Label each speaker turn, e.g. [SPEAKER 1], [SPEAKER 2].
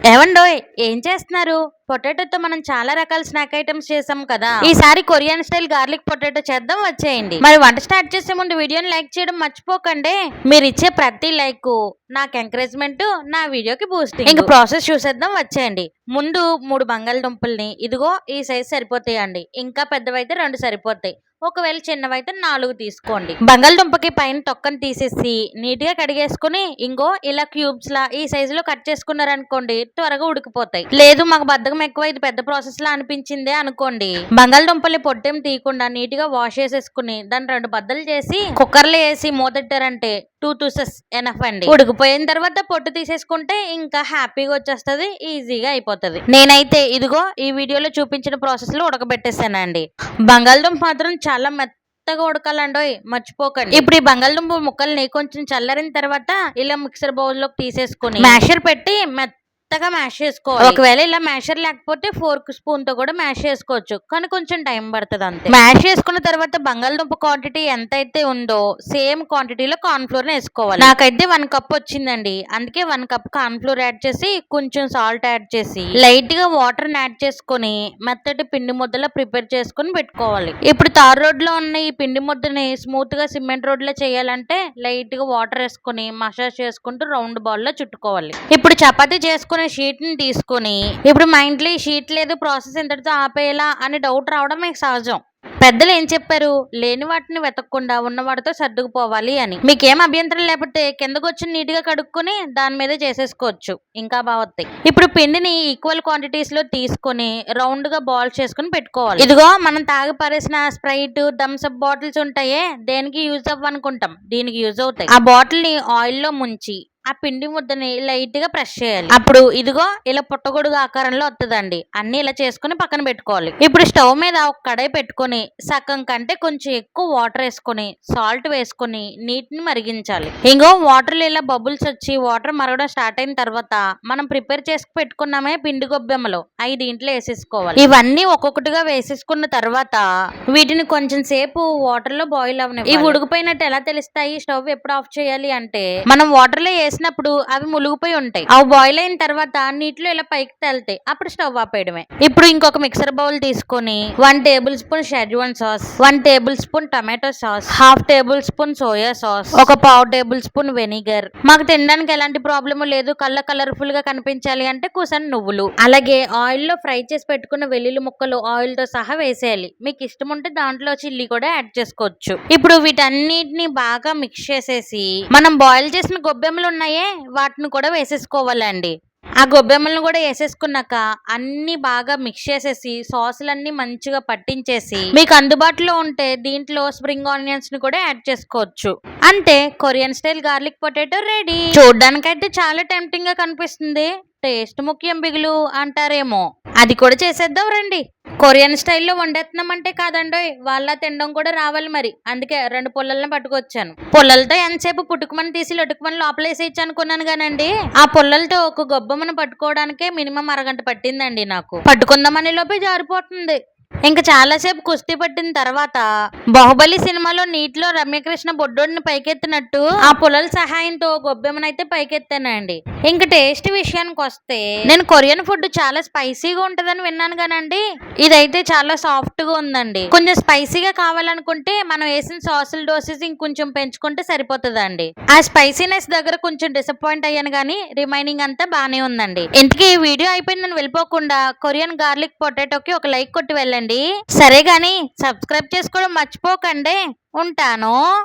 [SPEAKER 1] ఏవండోయ్ ఏం చేస్తున్నారు? పొటాటోతో మనం చాలా రకాల స్నాక్ ఐటమ్స్ చేసాం కదా. ఈసారి కొరియన్ స్టైల్ గార్లిక్ పొటాటో చేద్దాం వచ్చేయండి. మరి వంట స్టార్ట్ చేసే ముందు వీడియోని లైక్ చేయడం మర్చిపోకండి. మీరు ఇచ్చే ప్రతి లైక్ నాకు ఎంకరేజ్మెంట్ నా వీడియోకి బూస్టింగ్. ఇంకా ప్రాసెస్ చూసేద్దాం వచ్చేయండి. ముందు మూడు బంగాళదుంపల్ని ఇదిగో ఈ సైజ్ సరిపోతాయండి. ఇంకా పెద్దవైతే రెండు సరిపోతాయి. ఒకవేళ చిన్నవైతే నాలుగు తీసుకోండి. బంగాళదుంపకి పైన తొక్కను తీసేసి నీట్గా కడిగేసుకుని ఇంకో ఇలా క్యూబ్స్ లా ఈ సైజులో కట్ చేసుకున్నారనుకోండి త్వరగా ఉడికిపోతాయి. లేదు మాకు బద్దకం ఎక్కువ ఇది పెద్ద ప్రాసెస్ లా అనిపించిందే అనుకోండి. బంగాళదుంపల్ని పొట్టేం తీయకుండా నీట్గా వాష్ చేసేసుకుని దాన్ని రెండు బద్దలు చేసి కుక్కర్లో వేసి మూతెట్టారంటే టూ టూసెస్ ఎనఫ్ అండి. ఉడికిపోయిన తర్వాత పొట్టు తీసేసుకుంటే ఇంకా హ్యాపీగా వచ్చేస్తది ఈజీగా అయిపోతది. నేనైతే ఇదిగో ఈ వీడియోలో చూపించిన ప్రాసెస్లో ఉడకబెట్టేసానండి. బంగాళదుంప మాత్రం చాలా మెత్తగా ఉడకాలండోయ్ మర్చిపోకండి. ఇప్పుడు ఈ బంగాళదుంప ముక్కల్ని కొంచెం చల్లారిన తర్వాత ఇలా మిక్సర్ బౌల్లోకి తీసేసుకుని మ్యాషర్ పెట్టి మెత్తగా మ్యాష్ చేసుకోవాలి. ఒకవేళ ఇలా మ్యాషర్ లేకపోతే ఫోర్క్ స్పూన్తో కూడా మ్యాష్ చేసుకోవచ్చు. కానీ కొంచెం టైం పడుతుంది అంతే. మ్యాష్ చేసుకున్న తర్వాత బంగాళదుంప క్వాంటిటీ ఎంత అయితే ఉందో సేమ్ క్వాంటిటీలో కార్న్ ఫ్లోర్ వేసుకోవాలి. నాకైతే వన్ కప్ వచ్చిందండి. అందుకే one cup corn flour add చేసి కొంచెం సాల్ట్ యాడ్ చేసి లైట్గా వాటర్ యాడ్ చేసుకొని మెత్తటి పిండి ముద్దలా ప్రిపేర్ చేసుకొని పెట్టుకోవాలి. ఇప్పుడు తార్ రోడ్లో ఉన్న ఈ పిండి ముద్దని స్మూత్గా సిమెంట్ రోడ్లో చేయాలంటే లైట్గా వాటర్ వేసుకొని మసాజ్ చేసుకుంటూ రౌండ్ బాల్లో చుట్టుకోవాలి. ఇప్పుడు చపాతీ చేసుకునే షీట్ని తీసుకొని ఇప్పుడు మా ఇంట్లో ఈ షీట్ లేదు ప్రాసెస్ ఇంతటితో ఆపేయాలా అని డౌట్ రావడం మీకు సహజం. పెద్దలు ఏం చెప్పారు? లేని వాటిని వెతకకుండా ఉన్నవాటితో సర్దుకుపోవాలి అని. మీకేం అభ్యంతరం లేకపోతే కిందకు వచ్చి నీట్ కడుక్కొని దాని మీద చేసేసుకోవచ్చు. ఇంకా బాగుతాయి ఇప్పుడు పిండిని ఈక్వల్ క్వాంటిటీస్లో తీసుకొని రౌండ్గా బాల్ చేసుకుని పెట్టుకోవాలి. ఇదిగో మనం తాగి పారేసిన స్ప్రైట్ థమ్స్ అప్ బాటిల్స్ ఉంటాయే దేనికి యూజ్ అవ్వనుకుంటాం? దీనికి యూజ్ అవుతాయి. ఆ బాటిల్ని ఆయిల్లో ముంచి ఆ పిండి ముద్దని లైట్గా ప్రెస్ చేయాలి. అప్పుడు ఇదిగో ఇలా పుట్టగొడుగు ఆకారంలో వస్తుందండి అన్ని ఇలా చేసుకుని పక్కన పెట్టుకోవాలి. ఇప్పుడు స్టవ్ మీద ఒక కడాయి పెట్టుకొని సగం కంటే కొంచెం ఎక్కువ వాటర్ వేసుకొని సాల్ట్ వేసుకొని నీటిని మరిగించాలి. ఇంకో వాటర్ ఇలా బబుల్స్ వచ్చి వాటర్ మరగడం స్టార్ట్ అయిన తర్వాత మనం ప్రిపేర్ చేసి పెట్టుకున్నామే పిండి గొబ్బెమ్మలు. అవి దీంట్లో వేసేసుకోవాలి. ఇవన్నీ ఒక్కొక్కటిగా వేసేసుకున్న తర్వాత వీటిని కొంచెం సేపు వాటర్లో బాయిల్ అవని ఇవి ఉడికిపోయినట్టు ఎలా తెలుస్తాయి? స్టవ్ ఎప్పుడు ఆఫ్ చేయాలి అంటే మనం వాటర్లో వేసినప్పుడు అవి ములిగిపోయి ఉంటాయి. అవి బాయిల్ అయిన తర్వాత నీటిలో ఇలా పైకి తేలుతాయి అప్పుడు స్టవ్ ఆపేయడమే ఇప్పుడు ఇంకొక మిక్సర్ బౌల్ తీసుకొని one tablespoon schezwan sauce one tablespoon tomato sauce half tablespoon soya sauce ఒక పావు టేబుల్ స్పూన్ వెనిగర్ మాకు తినడానికి ఎలాంటి ప్రాబ్లమ్ లేదు. కళ్ళ కలర్ఫుల్గా కనిపించాలి అంటే కుసన్ నువ్వులు. అలాగే ఆయిల్లో ఫ్రై చేసి పెట్టుకున్న వెల్లుల్లి ముక్కలు ఆయిల్తో సహా వేసేయాలి. మీకు ఇష్టం ఉంటే దాంట్లో చిల్లీ కూడా యాడ్ చేసుకోవచ్చు. ఇప్పుడు వీటన్నిటిని బాగా మిక్స్ చేసేసి మనం బాయిల్ చేసిన గొబ్బెమ్మలు ఉన్నాయే వాటిని కూడా వేసేసుకోవాలండి. ఆ గొబ్బెమ్మలను కూడా వేసేసుకున్నాక అన్ని బాగా మిక్స్ చేసేసి సాసులన్నీ మంచిగా పట్టించేసి మీకు అందుబాటులో ఉంటే దీంట్లో స్ప్రింగ్ ఆనియన్స్ని కూడా యాడ్ చేసుకోవచ్చు. అంతే Korean style garlic potato ready చూడ్డానికైతే చాలా టెంప్టింగ్గా కనిపిస్తుంది. టేస్ట్ ముఖ్యం బిగులు అంటారేమో. అది కూడా చేసేద్దాం రండి. కొరియన్ స్టైల్లో వండేస్తున్నాం అంటే కాదండోయ్ వాళ్ళ తినడం కూడా రావాలి మరి. అందుకే రెండు పుల్లల్ని పట్టుకొచ్చాను. పుల్లలతో ఎంతసేపు పుట్టుకుమని తీసి లొట్టుకుమని లోపలేసేయచ్చు అనుకున్నాను కానండి. ఆ పుల్లలతో ఒక గొబ్బమ్మను పట్టుకోవడానికే మినిమం అరగంట పట్టిందండి నాకు. పట్టుకుందామని లోపే జారిపోతుంది. ఇంకా చాలాసేపు కుస్తీ పట్టిన తర్వాత బాహుబలి సినిమాలో నీటిలో రమ్యకృష్ణ బొడ్డోడిని పైకెత్తినట్టు ఆ పుల్లల సహాయంతో గొబ్బెమ్మనైతే పైకెత్తానండి. ఇంకా టేస్ట్ విషయానికి వస్తే నేను కొరియన్ ఫుడ్ చాలా స్పైసీగా ఉంటదని విన్నాను కానండి. ఇదైతే చాలా సాఫ్ట్గా ఉందండి. కొంచెం స్పైసీగా కావాలనుకుంటే మనం వేసిన సాసుల డోసెస్ ఇంకొంచెం పెంచుకుంటే సరిపోతుందండి. ఆ స్పైసీనెస్ దగ్గర కొంచెం డిసప్పాయింట్ అయ్యాను కానీ రిమైనింగ్ అంతా బానే ఉందండి. ఇంతకీ ఈ వీడియో అయిపోయింది నేను వెళ్ళిపోకుండా కొరియన్ గార్లిక్ పొటాటోకి ఒక లైక్ కొట్టి వెళ్ళండి. సరే గాని సబ్స్క్రైబ్ చేసుకోవడం మర్చిపోకండి. ఉంటాను.